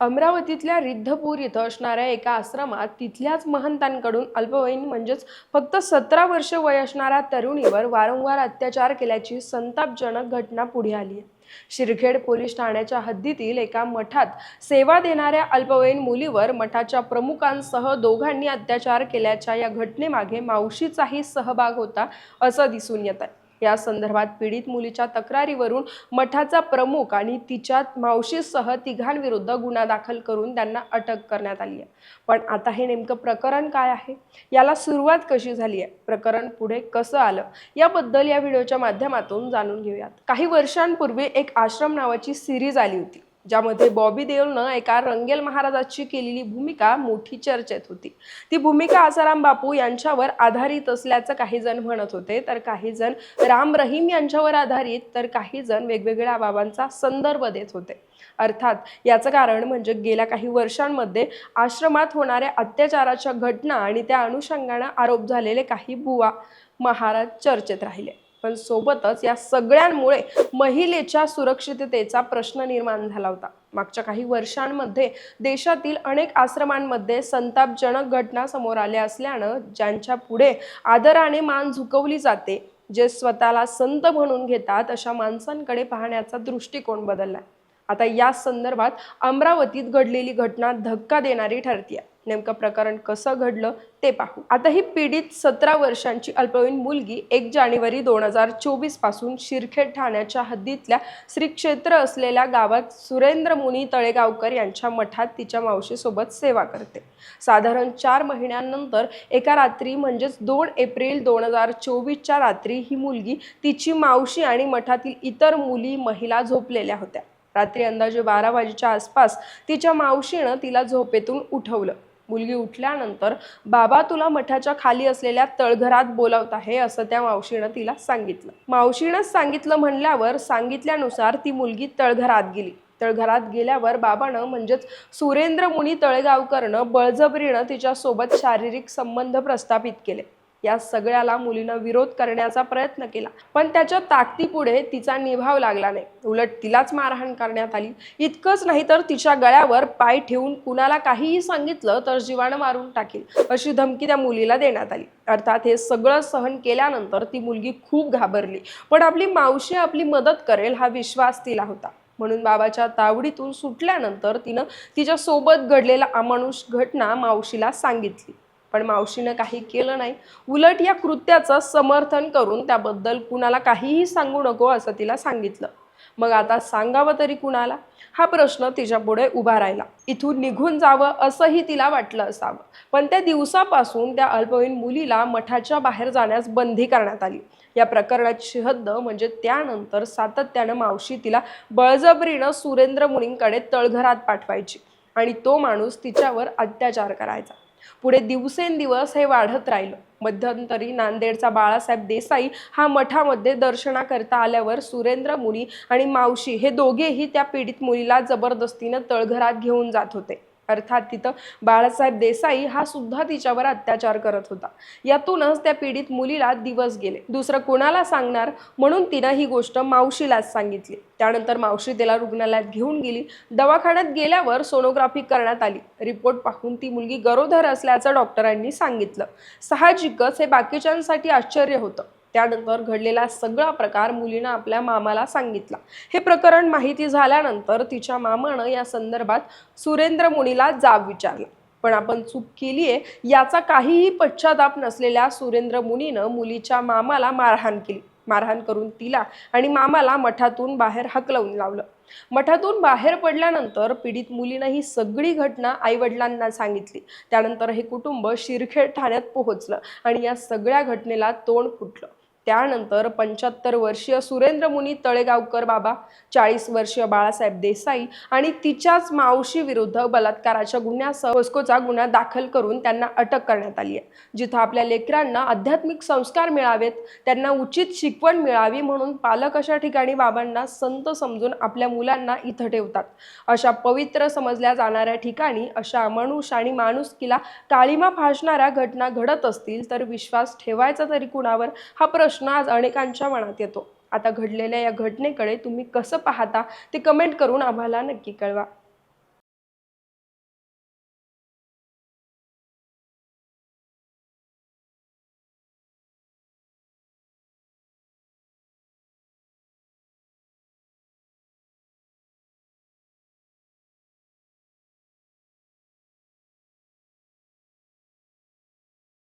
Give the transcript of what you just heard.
अमरावतीतल्या रिद्धपूर इथं असणाऱ्या एका आश्रमात तिथल्याच महंतांकडून अल्पवयीन म्हणजेच फक्त सतरा वर्ष वय असणाऱ्या तरुणीवर वारंवार अत्याचार केल्याची संतापजनक घटना पुढे आली आहे. शिरखेड पोलीस ठाण्याच्या हद्दीतील एका मठात सेवा देणाऱ्या अल्पवयीन मुलीवर मठाच्या प्रमुखांसह दोघांनी अत्याचार केल्याच्या या घटनेमागे मावशीचाही सहभाग होता असं दिसून येत आहे. या संदर्भात पीडित मुलीच्या तक्रारीवरून मठाचा प्रमुख आणि तिच्या मावशीसह तिघांविरुद्ध गुन्हा दाखल करून त्यांना अटक करण्यात आली आहे. पण आता हे नेमकं प्रकरण काय आहे? याला सुरुवात कशी झाली आहे? प्रकरण पुढे कसं आलं? याबद्दल या व्हिडिओच्या माध्यमातून जाणून घेऊयात. काही वर्षांपूर्वी एक आश्रम नावाची सिरीज आली होती. ज्यामध्ये बॉबी देओलनं एका रंगेल महाराजाची केलेली भूमिका मोठी चर्चेत होती. ती भूमिका आसाराम बापू यांच्यावर आधारित असल्याचं काही जण म्हणत होते. तर काही जण राम रहीम यांच्यावर आधारित तर काही जण वेगवेगळ्या बाबांचा संदर्भ देत होते. अर्थात याचं कारण म्हणजे गेल्या काही वर्षांमध्ये आश्रमात होणाऱ्या अत्याचाराच्या घटना आणि त्या अनुषंगानं आरोप झालेले काही बुवा महाराज चर्चेत राहिले. पण सोबतच या सगळ्यांमुळे महिलेच्या सुरक्षिततेचा प्रश्न निर्माण झाला होता. मागच्या काही वर्षांमध्ये देशातील अनेक आश्रमांमध्ये संतापजनक घटना समोर आल्या असल्यानं ज्यांच्या पुढे आदराने मान झुकवली जाते जे स्वतःला संत म्हणून घेतात अशा माणसांकडे पाहण्याचा दृष्टिकोन बदलला. आता या संदर्भात अमरावतीत घडलेली घटना धक्का देणारी ठरतीये. नेमकं प्रकरण कसं घडलं ते पाहू. आता ही पीडित सतरा वर्षांची अल्पवयीन मुलगी एक जानेवारी दोन हजार चोवीसपासून शिरखेड ठाण्याच्या हद्दीतल्या श्री क्षेत्र असलेल्या गावात सुरेंद्र मुनी तळेगावकर यांच्या मठात तिच्या मावशीसोबत सेवा करते. साधारण चार महिन्यांनंतर एका रात्री म्हणजेच दोन एप्रिल दोन हजार चोवीसच्या रात्री ही मुलगी तिची मावशी आणि मठातील इतर मुली महिला झोपलेल्या होत्या. रात्री अंदाजे बारा वाजेच्या आसपास तिच्या मावशीनं तिला झोपेतून उठवलं. मुलगी उठल्यानंतर बाबा तुला मठाच्या खाली असलेल्या तळघरात बोलावत आहे असं त्या मावशीनं तिला सांगितलं. मावशीनंच सांगितलं म्हणल्यावर सांगितल्यानुसार ती मुलगी तळघरात गेली. तळघरात गेल्यावर बाबानं म्हणजेच सुरेंद्र मुनी तळेगावकरनं बळजबरीनं तिच्यासोबत शारीरिक संबंध प्रस्थापित केले. या सगळ्याला मुलीनं विरोध करण्याचा प्रयत्न केला. पण त्याच्या ताकदीपुढे तिचा निभाव लागला नाही. उलट तिलाच मारहाण करण्यात आली. इतकंच नाही तर तिच्या गळ्यावर पाय ठेवून कुणाला काहीही सांगितलं तर जीवाणं मारून टाकेल अशी धमकी त्या मुलीला देण्यात आली. अर्थात हे सगळं सहन केल्यानंतर ती मुलगी खूप घाबरली. पण आपली मावशी आपली मदत करेल हा विश्वास तिला होता. म्हणून बाबाच्या तावडीतून सुटल्यानंतर तिनं तिच्या सोबत घडलेला अमानुष घटना मावशीला सांगितली. पण मावशीनं काही केलं नाही. उलट या कृत्याचं समर्थन करून त्याबद्दल कुणाला काहीही सांगू नको असं तिला सांगितलं. मग आता सांगावं तरी कुणाला? हा प्रश्न तिच्यापुढे उभा राहिला. इथून निघून जावं असंही तिला वाटलं असावं. पण त्या दिवसापासून त्या अल्पवयीन मुलीला मठाच्या बाहेर जाण्यास बंदी करण्यात आली. या प्रकरणाची हद्द म्हणजे त्यानंतर सातत्यानं मावशी तिला बळजबरीनं सुरेंद्र मुनींकडे तळघरात पाठवायची आणि तो माणूस तिच्यावर अत्याचार करायचा. पुढे दिवसेंदिवस हे वाढत राहिलं. मध्यंतरी नांदेडचा बाळासाहेब देसाई हा मठामध्ये दर्शनाकरता आल्यावर सुरेंद्र मुनी आणि मावशी हे दोघेही त्या पीडित मुलीला जबरदस्तीनं तळघरात घेऊन जात होते. अर्थात तिथं बाळासाहेब देसाई हा सुद्धा तिच्यावर अत्याचार करत होता. यातूनच त्या पीडित मुलीला दिवस गेले. दुसरं कोणाला सांगणार म्हणून तिनं ही गोष्ट मावशीलाच सांगितली. त्यानंतर मावशी तिला रुग्णालयात घेऊन गेली. दवाखान्यात गेल्यावर सोनोग्राफी करण्यात आली. रिपोर्ट पाहून ती मुलगी गरोदर असल्याचं डॉक्टरांनी सांगितलं. साहजिकच हे बाकीच्यांसाठी आश्चर्य होतं. त्यानंतर घडलेला सगळा प्रकार मुलीनं आपल्या मामाला सांगितला. हे प्रकरण माहिती झाल्यानंतर तिच्या मामानं या संदर्भात सुरेंद्र मुनीला जाब विचारला. पण आपण चूक केली आहे याचा काहीही पश्चाताप नसलेल्या सुरेंद्र मुनीनं मुलीच्या मामाला मारहाण केली. मारहाण करून तिला आणि मामाला मठातून बाहेर हकलवून लावलं. मठातून बाहेर पडल्यानंतर पीडित मुलीनं ही सगळी घटना आईवडिलांना सांगितली. त्यानंतर हे कुटुंब शिरखेड ठाण्यात पोहोचलं आणि या सगळ्या घटनेला तोंड फुटलं. त्यानंतर पंच्याहत्तर वर्षीय सुरेंद्र मुनी तळेगावकर बाबा चाळीस वर्षीय बाळासाहेब देसाई आणि तिच्याच मावशी विरुद्ध बलात्काराच्या गुन्ह्यासह पोस्कोचा गुन्हा दाखल करून त्यांना अटक करण्यात आली आहे. जिथं आपल्या लेकरांना आध्यात्मिक संस्कार मिळावेत त्यांना उचित शिकवण मिळावी म्हणून पालक अशा ठिकाणी बाबांना संत समजून आपल्या मुलांना इथं ठेवतात. अशा पवित्र समजल्या जाणाऱ्या ठिकाणी अशा अमानुष आणि माणुसकीला काळीमा फासणाऱ्या घटना घडत असतील तर विश्वास ठेवायचा तरी कुणावर? हा प्रश्न प्रश्न आज अनेकांच्या मनात येतो. आता घडलेल्या या घटनेकडे तुम्ही कसं पाहता ते कमेंट करून आम्हाला नक्की कळवा.